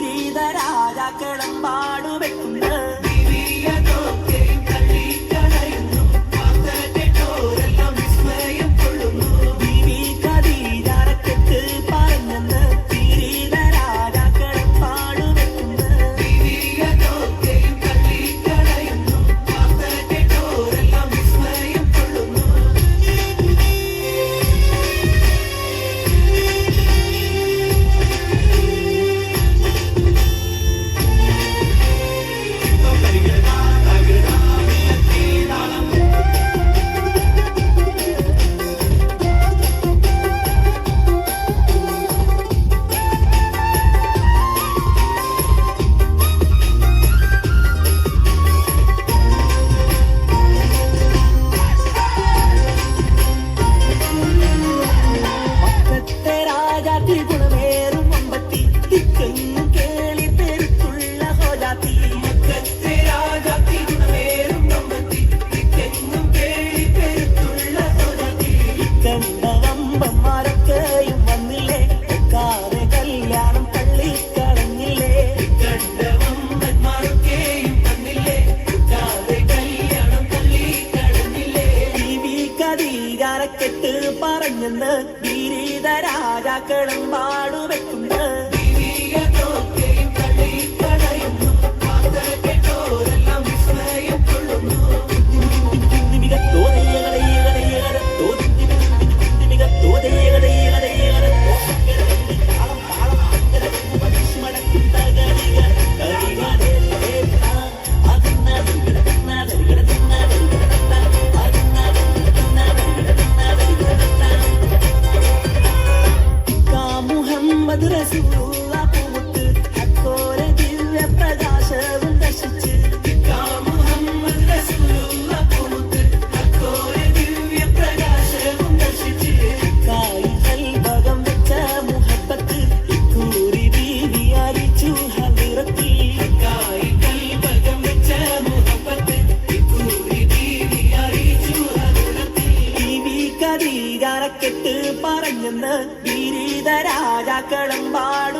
വിരീത രാജാക്കളും പറഞ്ഞെന്ന് വിരീത രാജാക്കളും പാടുവെക്കുന്നു കദീജാരക്കെട്ട് ഗിരീത രാജാക്കളും പാടും.